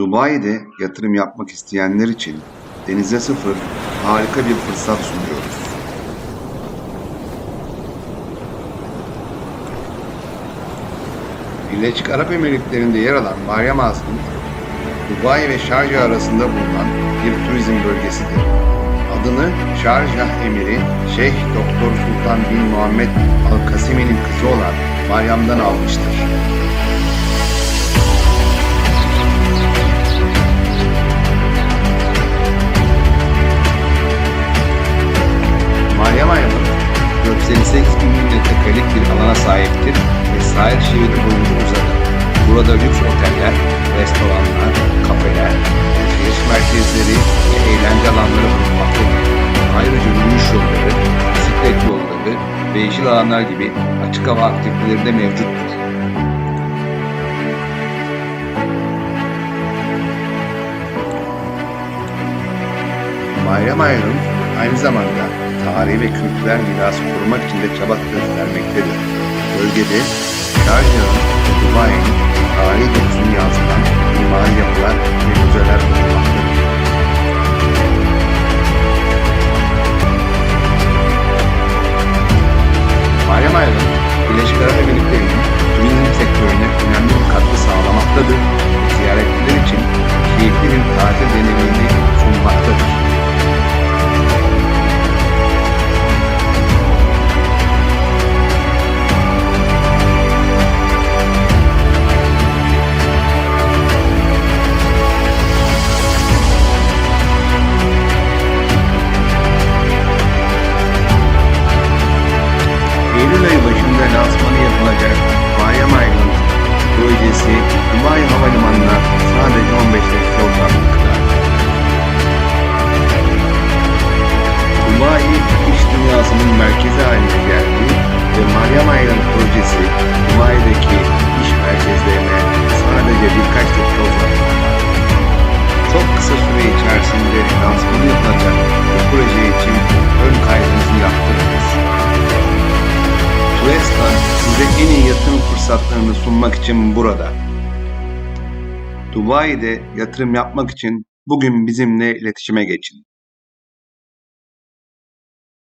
Dubai'de yatırım yapmak isteyenler için denize sıfır harika bir fırsat sunuyoruz. Birleşik Arap Emirlikleri'nde yer alan Meryem Azmi, Dubai ve Şarjah arasında bulunan bir turizm bölgesidir. Adını Şarjah Emiri Şeyh Doktor Sultan bin Muhammed Al Kasimi'nin kızı olan Meryem'den almıştır. 98 bin metrekarelik bir alana sahiptir ve sahil şeridi boyunca uzadı. Burada lüks oteller, restoranlar, kafeler, alışveriş merkezleri ve eğlence alanları bulunmaktadır. Ayrıca yürüyüş yolları, bisiklet yolları ve yeşil alanlar gibi açık hava aktiviteleri de mevcuttur. Meryem Ayrım aynı zamanda tarihi ve kültürel mirası korumak için de çaba göstermektedir. Bölgede Şarjah'ın ve Dubai'nin tarihi dokusunu yansıtan mimari yapılar ve müzeler bulunmaktadır. Meryem Ayrım, Birleşik Arap Emirlikleri'nin turizm sektörüne önemli bir katkı sağlamaktadır ziyaretçiler için keyifli bir tatil deneyimini Ayrılık projesi Dubai'deki iş merkezlerine sadece birkaç dakika uzaklıkta. Çok kısa süre içerisinde lansmanı yapılacak bu proje için ön kaydınızı yaptırınız. Tuesta size en iyi yatırım fırsatlarını sunmak için burada. Dubai'de yatırım yapmak için bugün bizimle iletişime geçin.